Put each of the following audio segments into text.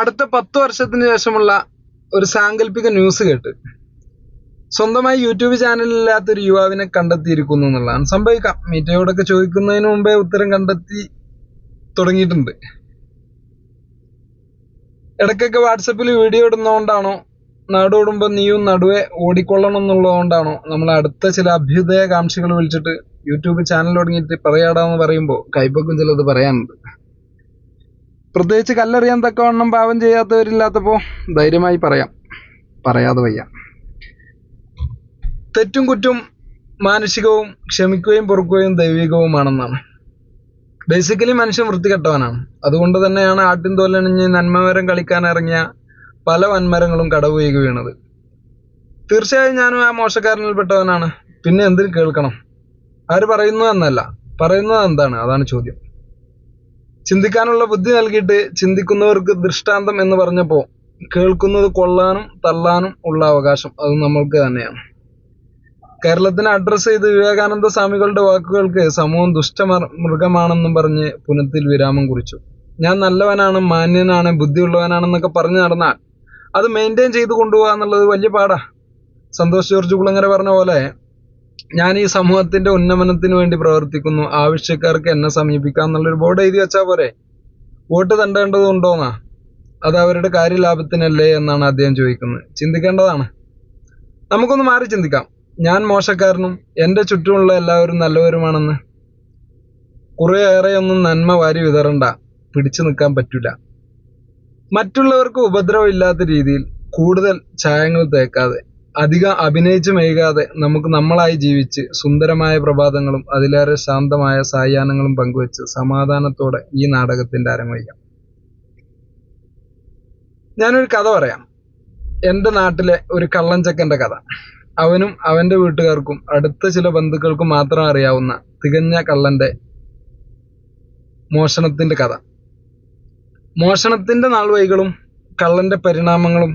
അടുത്ത പത്ത് വർഷത്തിന് ശേഷമുള്ള ഒരു സാങ്കല്പിക ന്യൂസ് കേട്ട് സ്വന്തമായി യൂട്യൂബ് ചാനലില്ലാത്ത ഒരു യുവാവിനെ കണ്ടെത്തിയിരിക്കുന്നു എന്നുള്ളതാണ്. സംഭവിക്കാം. മീറ്റയോടൊക്കെ ചോദിക്കുന്നതിന് മുമ്പേ ഉത്തരം കണ്ടെത്തി തുടങ്ങിയിട്ടുണ്ട്. ഇടയ്ക്കൊക്കെ വാട്സപ്പിൽ വീഡിയോ ഇടുന്നതുകൊണ്ടാണോ നടുവിടുമ്പോൾ നീയും നടുവേ ഓടിക്കൊള്ളണം എന്നുള്ളതുകൊണ്ടാണോ നമ്മൾ അടുത്ത ചില അഭ്യുദയകാംക്ഷികൾ വിളിച്ചിട്ട് യൂട്യൂബ് ചാനൽ തുടങ്ങിയിട്ട് പറയാടാന്ന് പറയുമ്പോൾ കൈപ്പൊക്കും ചിലത് പറയാനുണ്ട് പ്രത്യേകിച്ച് കല്ലെറിയാൻ തക്കവണ്ണം പാവം ചെയ്യാത്തവരില്ലാത്തപ്പോൾ ധൈര്യമായി പറയാം. പറയാതെ വയ്യ. തെറ്റും കുറ്റും മാനുഷികവും ക്ഷമിക്കുകയും പൊറുക്കുകയും ദൈവികവുമാണെന്നാണ്. ബേസിക്കലി മനുഷ്യൻ വൃത്തികെട്ടവനാണ്. അതുകൊണ്ട് തന്നെയാണ് ആട്ടിൻ തോലണിഞ്ഞ് നന്മമരം കളിക്കാൻ ഇറങ്ങിയ പല വന്മരങ്ങളും കടവുകയും വീണത്. തീർച്ചയായും ഞാനും ആ മോശക്കാരനിൽപ്പെട്ടവനാണ്. പിന്നെ എന്തിന് കേൾക്കണം? ആര് പറയുന്നു എന്നല്ല. പറയുന്നത് എന്താണ്? അതാണ് ചോദ്യം. ചിന്തിക്കാനുള്ള ബുദ്ധി നൽകിയിട്ട് ചിന്തിക്കുന്നവർക്ക് ദൃഷ്ടാന്തം എന്ന് പറഞ്ഞപ്പോൾ കേൾക്കുന്നത് കൊള്ളാനും തള്ളാനും ഉള്ള അവകാശം അത് നമ്മൾക്ക് തന്നെയാണ്. കേരളത്തിന് അഡ്രസ്സ് ചെയ്ത് വിവേകാനന്ദ സ്വാമികളുടെ വാക്കുകൾക്ക് സമൂഹം ദുഷ്ട മൃഗമാണെന്നും പറഞ്ഞ് പുനത്തിൽ വിരാമം കുറിച്ചു. ഞാൻ നല്ലവനാണ് മാന്യനാണ് ബുദ്ധിയുള്ളവനാണെന്നൊക്കെ പറഞ്ഞു നടന്നാൽ അത് മെയിന്റെയിൻ ചെയ്ത് കൊണ്ടുപോകാന്നുള്ളത് വലിയ പാടാ. സന്തോഷ് ജോർജ് കുളങ്ങര പറഞ്ഞ പോലെ ഞാൻ ഈ സമൂഹത്തിന്റെ ഉന്നമനത്തിന് വേണ്ടി പ്രവർത്തിക്കുന്നു. ആവശ്യക്കാർക്ക് എന്നെ സമീപിക്കാം എന്നുള്ളൊരു ബോർഡ് എഴുതി വെച്ചാൽ പോരെ? വോട്ട് തണ്ടേണ്ടതുണ്ടോന്നാ അത് അവരുടെ കാര്യലാഭത്തിനല്ലേ എന്നാണ് അദ്ദേഹം ചോദിക്കുന്നത്. ചിന്തിക്കേണ്ടതാണ്. നമുക്കൊന്ന് മാറി ചിന്തിക്കാം. ഞാൻ മോശക്കാരനും എന്റെ ചുറ്റുമുള്ള എല്ലാവരും നല്ലവരുമാണെന്ന്. കുറേയേറെയൊന്നും നന്മ വാരി വിതറണ്ട. പിടിച്ചു നിൽക്കാൻ പറ്റില്ല മറ്റുള്ളവർക്ക് ഉപദ്രവം ഇല്ലാത്ത രീതിയിൽ കൂടുതൽ ചായങ്ങൾ തേക്കാതെ. അധികം അഭിനയിച്ച് മെയ്കാതെ നമുക്ക് നമ്മളായി ജീവിച്ച് സുന്ദരമായ പ്രഭാതങ്ങളും അതിലേറെ ശാന്തമായ സായാഹ്നങ്ങളും പങ്കുവെച്ച് സമാധാനത്തോടെ ഈ നാടകത്തിന്റെ അരങ്ങൊയ്യാം ഞാനൊരു കഥ പറയാം. എന്റെ നാട്ടിലെ ഒരു കള്ളഞ്ചക്കന്റെ കഥ. അവനും അവന്റെ വീട്ടുകാർക്കും അടുത്ത ചില ബന്ധുക്കൾക്കും മാത്രം അറിയാവുന്ന തികഞ്ഞ കള്ളന്റെ മോഷണത്തിന്റെ കഥ. മോഷണത്തിന്റെ നാൾവഴികളും കള്ളന്റെ പരിണാമങ്ങളും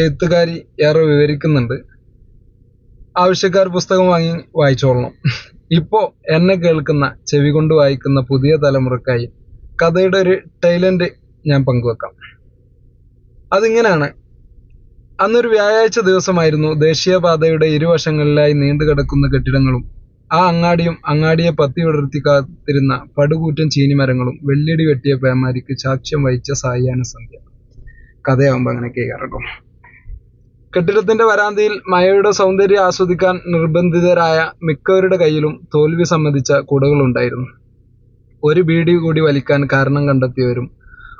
എഴുത്തുകാരി ഏറെ വിവരിക്കുന്നുണ്ട്. ആവശ്യക്കാർ പുസ്തകം വാങ്ങി വായിച്ചോളണം. ഇപ്പോ എന്നെ കേൾക്കുന്ന ചെവി കൊണ്ട് വായിക്കുന്ന പുതിയ തലമുറക്കായി കഥയുടെ ഒരു ടൈലന്റ് ഞാൻ പങ്കുവെക്കാം. അതിങ്ങനെയാണ് അന്നൊരു വ്യാഴാഴ്ച ദിവസമായിരുന്നു ദേശീയപാതയുടെ ഇരുവശങ്ങളിലായി നീണ്ടു കിടക്കുന്ന കെട്ടിടങ്ങളും ആ അങ്ങാടിയും അങ്ങാടിയെ പത്തി വിടർത്തി കാത്തിരുന്ന പടുകൂറ്റൻ ചീനിമരങ്ങളും വെള്ളിടി വെട്ടിയ പേമാരിക്ക് സാക്ഷ്യം വഹിച്ച സായാഹ്ന സന്ധ്യ. കഥയാവുമ്പോൾ അങ്ങനെ കേൾക്കാറട്ടോ കെട്ടിടത്തിന്റെ വരാന്തയിൽ മയയുടെ സൗന്ദര്യം ആസ്വദിക്കാൻ നിർബന്ധിതരായ മിക്കവരുടെ കയ്യിലും തോൽവി സമ്മതിച്ച കുടകളുണ്ടായിരുന്നു. ഒരു ബീഡി കൂടി വലിക്കാൻ കാരണം കണ്ടെത്തിയവരും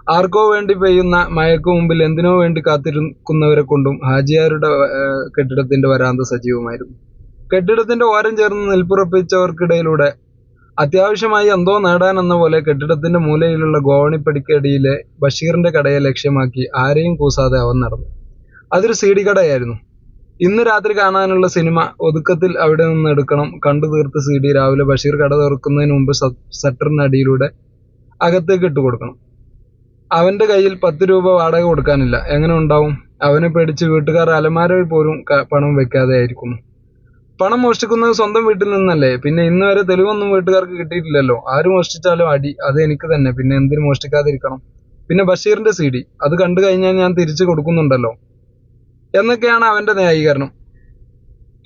ആർക്കോ വേണ്ടി പെയ്യുന്ന മഴയ്ക്ക് മുമ്പിൽ എന്തിനോ വേണ്ടി കാത്തിരിക്കുന്നവരെ കൊണ്ടും ഹാജിയാരുടെ കെട്ടിടത്തിന്റെ വരാന്ത സജീവമായിരുന്നു. കെട്ടിടത്തിന്റെ ഓരം ചേർന്ന് നിൽപ്പുറപ്പിച്ചവർക്കിടയിലൂടെ അത്യാവശ്യമായി എന്തോ നേടാൻ എന്ന പോലെ കെട്ടിടത്തിന്റെ മൂലയിലുള്ള ഗോവണിപ്പടിക്കടിയിലെ ബഷീറിന്റെ കടയെ ലക്ഷ്യമാക്കി ആരെയും കൂസാതെ അവൻ നടന്നു. അതൊരു സി ഡി കടയായിരുന്നു. ഇന്ന് രാത്രി കാണാനുള്ള സിനിമ ഒതുക്കത്തിൽ അവിടെ നിന്ന് എടുക്കണം. കണ്ടു തീർത്ത് സി ഡി രാവിലെ ബഷീർ കട തുറക്കുന്നതിന് മുമ്പ് ഷട്ടറിനടിയിലൂടെ അകത്തേക്ക് ഇട്ട് കൊടുക്കണം. അവന്റെ കയ്യിൽ പത്ത് രൂപ വാടക കൊടുക്കാനില്ല. എങ്ങനെ ഉണ്ടാവും? അവനെ പേടിച്ച് വീട്ടുകാർ അലമാരയിൽ പോലും പണം വെക്കാതെ ആയിരിക്കുന്നു. പണം മോഷ്ടിക്കുന്നത് സ്വന്തം വീട്ടിൽ നിന്നല്ലേ? പിന്നെ ഇന്ന് വരെ തെളിവൊന്നും വീട്ടുകാർക്ക് കിട്ടിയിട്ടില്ലല്ലോ. ആര് മോഷ്ടിച്ചാലും അടി. അത് എനിക്ക് തന്നെ. പിന്നെ എന്തിനു മോഷ്ടിക്കാതിരിക്കണം? പിന്നെ ബഷീറിന്റെ സി ഡി. അത് കണ്ടു കഴിഞ്ഞാൽ ഞാൻ തിരിച്ചു കൊടുക്കുന്നുണ്ടല്ലോ. എന്നൊക്കെയാണ് അവന്റെ ന്യായീകരണം.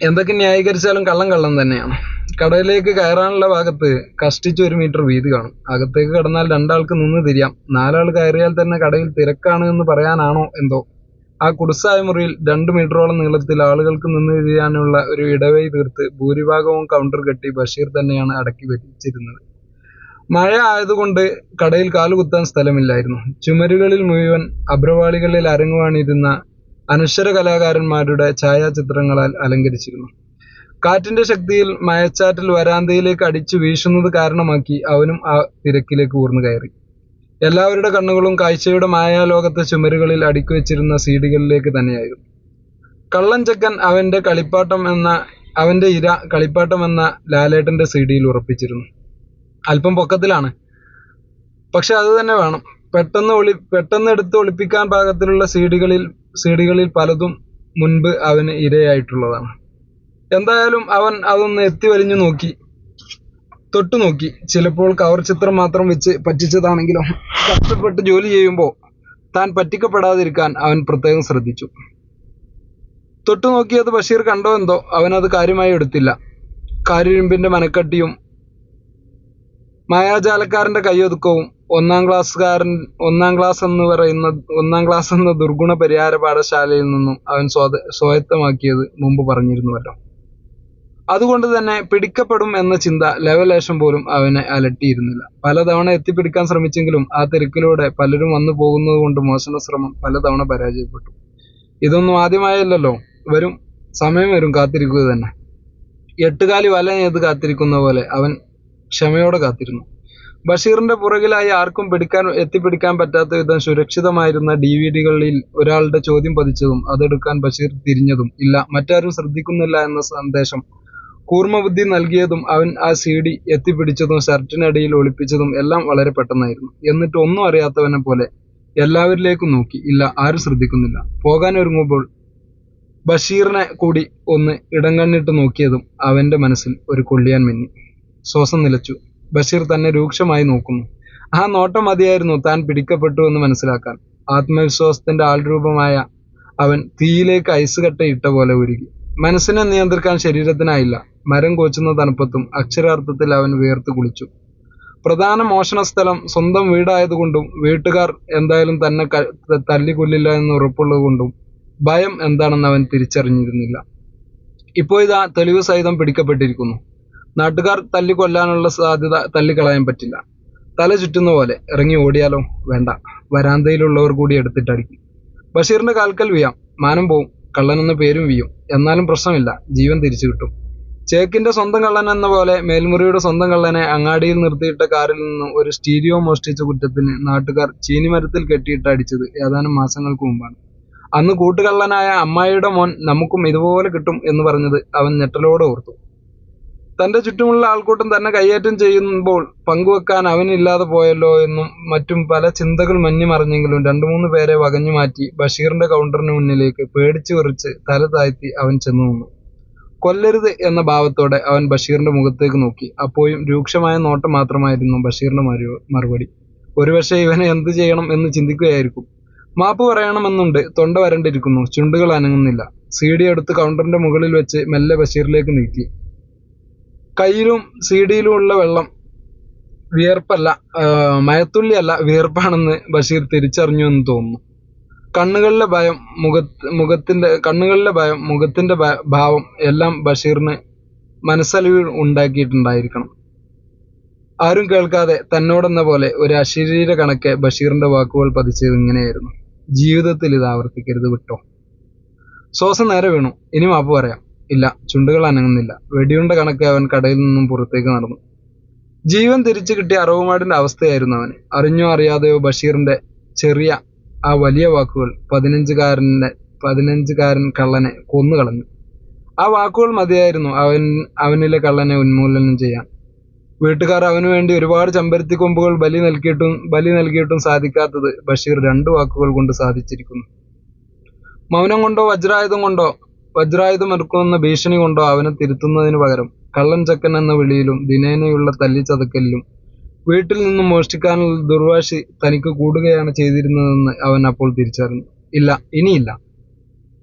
എന്തൊക്കെ ന്യായീകരിച്ചാലും കള്ളം കള്ളം തന്നെയാണ്. കടയിലേക്ക് കയറാനുള്ള ഭാഗത്ത് കഷ്ടിച്ച് ഒരു മീറ്റർ വീതി കാണും. അകത്തേക്ക് കടന്നാൽ രണ്ടാൾക്ക് നിന്ന് തിരിയാം. നാലാൾ കയറിയാൽ തന്നെ കടയിൽ തിരക്കാണ് എന്ന് പറയാനാണോ എന്തോ? ആ കുടുസായ മുറിയിൽ രണ്ട് മീറ്ററോളം നീളത്തിൽ ആളുകൾക്ക് നിന്ന് തിരിയാനുള്ള ഒരു ഇടവഴി തീർത്ത് ഭൂരിഭാഗവും കൗണ്ടർ കെട്ടി ബഷീർ തന്നെയാണ് അടക്കി വെച്ചിരുന്നത്. മഴ ആയതുകൊണ്ട് കടയിൽ കാലുകുത്താൻ സ്ഥലമില്ലായിരുന്നു. ചുമരുകളിൽ മുഴുവൻ അഭ്രവാളികളിൽ അരങ്ങുവാണിരുന്ന അനശ്വര കലാകാരന്മാരുടെ ഛായാചിത്രങ്ങളാൽ അലങ്കരിച്ചിരുന്നു. കാറ്റിന്റെ ശക്തിയിൽ മയച്ചാറ്റിൽ വരാന്തയിലേക്ക് അടിച്ചു വീശുന്നത് കാരണമാക്കി അവനും ആ തിരക്കിലേക്ക് ഊർന്നു കയറി. എല്ലാവരുടെ കണ്ണുകളും കാഴ്ചയുടെ മായാലോകത്തെ ചുമരുകളിൽ അടുക്കി വെച്ചിരുന്ന സീഡികളിലേക്ക് തന്നെയായിരുന്നു. കള്ളൻ ചെക്കൻ അവന്റെ കളിപ്പാട്ടം എന്ന അവന്റെ ഇര കളിപ്പാട്ടം എന്ന ലാലേട്ടന്റെ സീഡിയിൽ ഉറപ്പിച്ചിരുന്നു. അല്പം പൊക്കത്തിലാണ്. പക്ഷെ അത് തന്നെ വേണം. പെട്ടെന്ന് ഒളി പെട്ടെന്ന് എടുത്ത് ഒളിപ്പിക്കാൻ പാകത്തിലുള്ള സീഡികളിൽ സീഡികളിൽ പലതും മുൻപ് അവന് ഇരയായിട്ടുള്ളതാണ്. എന്തായാലും അവൻ അതൊന്ന് എത്തി വലിഞ്ഞു നോക്കി. തൊട്ടു നോക്കി. ചിലപ്പോൾ കവർ ചിത്രം മാത്രം വെച്ച് പറ്റിച്ചതാണെങ്കിലും കഷ്ടപ്പെട്ട് ജോലി ചെയ്യുമ്പോൾ താൻ പറ്റിക്കപ്പെടാതിരിക്കാൻ അവൻ പ്രത്യേകം ശ്രദ്ധിച്ചു. തൊട്ടു നോക്കിയത് ബഷീർ കണ്ടോ എന്തോ? അവനത് കാര്യമായി എടുത്തില്ല. കാരിരുമ്പിന്റെ മനക്കട്ടിയും മായാജാലക്കാരന്റെ കയ്യൊതുക്കവും ഒന്നാം ക്ലാസ്സുകാരൻ ഒന്നാം ക്ലാസ് എന്ന് പറയുന്ന ഒന്നാം ക്ലാസ് എന്ന ദുർഗുണ പരിഹാര പാഠശാലയിൽ നിന്നും അവൻ സ്വാത സ്വായത്തമാക്കിയത് മുമ്പ് പറഞ്ഞിരുന്നുവല്ലോ. അതുകൊണ്ട് തന്നെ പിടിക്കപ്പെടും എന്ന ചിന്ത ലവലേശം പോലും അവനെ അലട്ടിയിരുന്നില്ല. പലതവണ എത്തിപ്പിടിക്കാൻ ശ്രമിച്ചെങ്കിലും ആ തിരക്കിലൂടെ പലരും വന്നു പോകുന്നത് കൊണ്ട് മോശന ശ്രമം പലതവണ പരാജയപ്പെട്ടു. ഇതൊന്നും ആദ്യമായല്ലോ വരും. സമയം വരും. കാത്തിരിക്കുക തന്നെ. എട്ടുകാലി വല ഏത് കാത്തിരിക്കുന്ന പോലെ അവൻ ക്ഷമയോടെ കാത്തിരുന്നു. ബഷീറിന്റെ പുറകിലായി ആർക്കും പിടിക്കാൻ എത്തിപ്പിടിക്കാൻ പറ്റാത്ത വിധം സുരക്ഷിതമായിരുന്ന ഡി വി ഡികളിൽ ഒരാളുടെ ചോദ്യം പതിച്ചതും അതെടുക്കാൻ ബഷീർ തിരിഞ്ഞതും ഇല്ല. മറ്റാരും ശ്രദ്ധിക്കുന്നില്ല എന്ന സന്ദേശം. കൂർമ്മബുദ്ധി നൽകിയതും അവൻ ആ സി ഡി എത്തിപ്പിടിച്ചതും ഷർട്ടിനടിയിൽ ഒളിപ്പിച്ചതും എല്ലാം വളരെ പെട്ടെന്നായിരുന്നു. എന്നിട്ട് ഒന്നും അറിയാത്തവനെ പോലെ എല്ലാവരിലേക്കും നോക്കി. ഇല്ല ആരും ശ്രദ്ധിക്കുന്നില്ല. പോകാനൊരുങ്ങുമ്പോൾ ബഷീറിനെ കൂടി ഒന്ന് ഇടം കണ്ണിട്ട് നോക്കിയതും അവന്റെ മനസ്സിൽ ഒരു കൊള്ളിയാൻ മിന്നി. ശ്വാസം നിലച്ചു. ബഷീർ തന്നെ രൂക്ഷമായി നോക്കുന്നു. ആ നോട്ടം മതിയായിരുന്നു താൻ പിടിക്കപ്പെട്ടു എന്ന് മനസ്സിലാക്കാൻ. ആത്മവിശ്വാസത്തിന്റെ ആൾരൂപമായ അവൻ തീയിലേക്ക് ഐസ് ഇട്ട പോലെ ഉരുകി. മനസ്സിനെ നിയന്ത്രിക്കാൻ ശരീരത്തിനായില്ല. മരം കൊച്ചുന്ന തണുപ്പത്തും അക്ഷരാർത്ഥത്തിൽ അവൻ വേർത്ത് കുളിച്ചു. പ്രധാന മോഷണ സ്ഥലം സ്വന്തം വീടായതുകൊണ്ടും വീട്ടുകാർ എന്തായാലും തന്നെ തല്ലിക്കൊല്ലില്ല എന്ന് ഉറപ്പുള്ളതുകൊണ്ടും ഭയം എന്താണെന്ന് അവൻ തിരിച്ചറിഞ്ഞിരുന്നില്ല. ഇപ്പോൾ ഇതാ തെളിവ് സഹിതം പിടിക്കപ്പെട്ടിരിക്കുന്നു. നാട്ടുകാർ തല്ലിക്കൊല്ലാനുള്ള സാധ്യത തല്ലിക്കളയാൻ പറ്റില്ല. തല ചുറ്റുന്ന പോലെ ഇറങ്ങി ഓടിയാലോ വേണ്ട. വരാന്തയിലുള്ളവർ കൂടി എടുത്തിട്ടടിക്കും. ബഷീറിന്റെ കാൽക്കൽ വീയാം മാനം പോവും. കള്ളൻ എന്ന പേരും വീയും എന്നാലും പ്രശ്നമില്ല. ജീവൻ തിരിച്ചു കിട്ടും. ചേക്കിന്റെ സ്വന്തം കള്ളൻ എന്ന പോലെ മേൽമുറിയുടെ സ്വന്തം കള്ളനെ അങ്ങാടിയിൽ നിർത്തിയിട്ട കാറിൽ നിന്നും ഒരു സ്റ്റീരിയോ മോഷ്ടിച്ച കുറ്റത്തിന് നാട്ടുകാർ ചീനിമരത്തിൽ കെട്ടിയിട്ട് അടിച്ചത് ഏതാനും മാസങ്ങൾക്ക് മുമ്പാണ്. അന്ന് കൂട്ടുകള്ളനായ അമ്മായിയുടെ മോൻ നമുക്കും ഇതുപോലെ കിട്ടും എന്ന് പറഞ്ഞത് അവൻ ഞെട്ടലോടെ ഓർത്തു. തന്റെ ചുറ്റുമുള്ള ആൾക്കൂട്ടം തന്നെ കൈയേറ്റം ചെയ്യുമ്പോൾ പങ്കുവെക്കാൻ അവനില്ലാതെ പോയല്ലോ എന്നും മറ്റും പല ചിന്തകൾ മഞ്ഞുമറിഞ്ഞെങ്കിലും രണ്ടു മൂന്ന് പേരെ വകഞ്ഞു മാറ്റി ബഷീറിന്റെ കൗണ്ടറിന് മുന്നിലേക്ക് പേടിച്ചു വിറച്ച് തല താഴ്ത്തി അവൻ ചെന്നു നിന്നു. കൊല്ലരുത് എന്ന ഭാവത്തോടെ അവൻ ബഷീറിന്റെ മുഖത്തേക്ക് നോക്കി. അപ്പോഴും രൂക്ഷമായ നോട്ടം മാത്രമായിരുന്നു ബഷീറിന്റെ മറു മറുപടി. ഒരുപക്ഷെ ഇവനെ എന്ത് ചെയ്യണം എന്ന് ചിന്തിക്കുകയായിരിക്കും. മാപ്പ് പറയണമെന്നുണ്ട് തൊണ്ട വരണ്ടിരിക്കുന്നു. ചുണ്ടുകൾ അനങ്ങുന്നില്ല. സി ഡി എടുത്ത് കൗണ്ടറിന്റെ മുകളിൽ വെച്ച് മെല്ലെ ബഷീറിലേക്ക് നീക്കി കയ്യിലും സീഡിയിലും ഉള്ള വെള്ളം വിയർപ്പല്ല മയത്തുള്ളി മയത്തുള്ളിയല്ല വിയർപ്പാണെന്ന് ബഷീർ തിരിച്ചറിഞ്ഞു എന്ന് തോന്നുന്നു. കണ്ണുകളിലെ ഭയം മുഖത്ത് മുഖത്തിന്റെ കണ്ണുകളിലെ ഭയം മുഖത്തിന്റെ ഭാവം എല്ലാം ബഷീറിന് മനസ്സലിവ് ഉണ്ടാക്കിയിട്ടുണ്ടായിരിക്കണം. ആരും കേൾക്കാതെ തന്നോടെന്ന പോലെ ഒരു അശരീര കണക്കെ ബഷീറിന്റെ വാക്കുകൾ പതിച്ചത് ഇങ്ങനെയായിരുന്നു ജീവിതത്തിൽ ഇത് ആവർത്തിക്കരുത് വിട്ടോ. ശ്വാസം നേരെ വീണു. ഇനി മാപ്പ് പറയാം. ഇല്ല ചുണ്ടുകൾ അനങ്ങുന്നില്ല. വെടിയുണ്ട കണക്കെ അവൻ കടയിൽ നിന്നും പുറത്തേക്ക് നടന്നു. ജീവൻ തിരിച്ചു കിട്ടിയ അറവുമാടിന്റെ അവസ്ഥയായിരുന്നു അവന്. അറിഞ്ഞോ അറിയാതെയോ ബഷീറിന്റെ ചെറിയ ആ വലിയ വാക്കുകൾ പതിനഞ്ചുകാരന്റെ പതിനഞ്ചുകാരൻ കള്ളനെ കൊന്നു കളഞ്ഞു ആ വാക്കുകൾ മതിയായിരുന്നു അവൻ അവനിലെ കള്ളനെ ഉന്മൂലനം ചെയ്യാൻ. വീട്ടുകാർ അവനു വേണ്ടി ഒരുപാട് ചമ്പരത്തി കൊമ്പുകൾ ബലി നൽകിയിട്ടും ബലി നൽകിയിട്ടും സാധിക്കാത്തത് ബഷീർ രണ്ടു വാക്കുകൾ കൊണ്ട് സാധിച്ചിരിക്കുന്നു. മൗനം കൊണ്ടോ വജ്രായുധം കൊണ്ടോ വജ്രായുധം എടുക്കുമെന്ന ഭീഷണി കൊണ്ടോ അവനെ തിരുത്തുന്നതിനു പകരം കള്ളൻ ചക്കൻ എന്ന വിളിയിലും ദിനേനയുള്ള തല്ലിച്ചതക്കലിലും വീട്ടിൽ നിന്നും മോഷ്ടിക്കാനുള്ള ദുർവാശി തനിക്ക് കൂടുകയാണ് ചെയ്തിരുന്നതെന്ന് അവൻ അപ്പോൾ തിരിച്ചറിഞ്ഞു. ഇല്ല ഇനിയില്ല.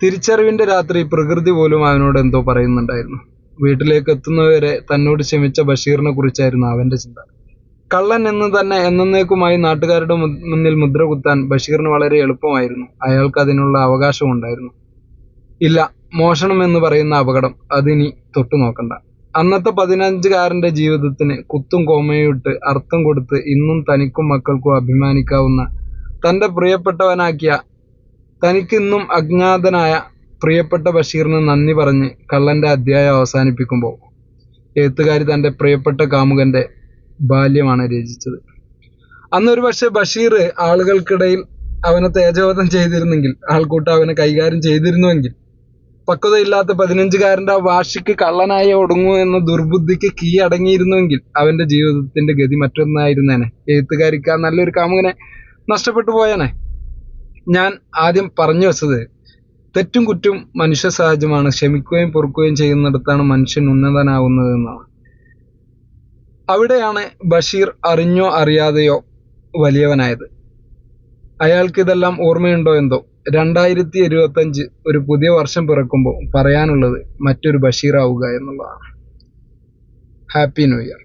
തിരിച്ചറിവിന്റെ രാത്രി പ്രകൃതി പോലും അവനോട് എന്തോ പറയുന്നുണ്ടായിരുന്നു. വീട്ടിലേക്ക് എത്തുന്നവരെ തന്നോട് ക്ഷമിച്ച ബഷീറിനെ കുറിച്ചായിരുന്നു അവന്റെ ചിന്ത. കള്ളൻ എന്ന് തന്നെ എന്നേക്കുമായി നാട്ടുകാരുടെ മുന്നിൽ മുദ്ര കുത്താൻ ബഷീറിന് വളരെ എളുപ്പമായിരുന്നു. അയാൾക്ക് അതിനുള്ള അവകാശമുണ്ടായിരുന്നു. ഇല്ല മോഷണം എന്ന് പറയുന്ന അപകടം അതിനി തൊട്ടു നോക്കണ്ട. അന്നത്തെ പതിനഞ്ചുകാരന്റെ ജീവിതത്തിന് കുത്തും കോമയും ഇട്ട് അർത്ഥം കൊടുത്ത് ഇന്നും തനിക്കും മക്കൾക്കും അഭിമാനിക്കാവുന്ന തന്റെ പ്രിയപ്പെട്ടവനാക്കിയ തനിക്കിന്നും അജ്ഞാതനായ പ്രിയപ്പെട്ട ബഷീറിന് നന്ദി പറഞ്ഞ് കള്ളന്റെ അധ്യായം അവസാനിപ്പിക്കുമ്പോൾ എഴുത്തുകാരി തന്റെ പ്രിയപ്പെട്ട കാമുകന്റെ ബാല്യമാണ് രചിച്ചത്. അന്നൊരു പക്ഷെ ബഷീർ ആളുകൾക്കിടയിൽ അവനെ തേജോവധം ചെയ്തിരുന്നെങ്കിൽ ആൾക്കൂട്ടം അവനെ കൈകാര്യം ചെയ്തിരുന്നുവെങ്കിൽ പക്വതയില്ലാത്ത പതിനഞ്ചുകാരന്റെ വാശിക്ക് കള്ളനായി ഒടുങ്ങൂ എന്ന ദുർബുദ്ധിക്ക് കീ അടങ്ങിയിരുന്നുവെങ്കിൽ അവന്റെ ജീവിതത്തിന്റെ ഗതി മറ്റൊന്നായിരുന്നേനെ. എഴുത്തുകാരിക്ക് ആ നല്ലൊരു കാമുകനെ നഷ്ടപ്പെട്ടു പോയേനെ. ഞാൻ ആദ്യം പറഞ്ഞു വെച്ചത് തെറ്റും കുറ്റും മനുഷ്യ സഹജമാണ്. ക്ഷമിക്കുകയും പൊറുക്കുകയും ചെയ്യുന്നിടത്താണ് മനുഷ്യൻ ഉന്നതനാവുന്നത് എന്നാണ്. അവിടെയാണ് ബഷീർ അറിഞ്ഞോ അറിയാതെയോ വലിയവനായത്. അയാൾക്ക് ഇതെല്ലാം ഓർമ്മയുണ്ടോ എന്തോ? രണ്ടായിരത്തി ഇരുപത്തഞ്ച് ഒരു പുതിയ വർഷം പിറക്കുമ്പോൾ പറയാനുള്ളത് മറ്റൊരു ബഷീറാവുക എന്നുള്ളതാണ്. Happy new year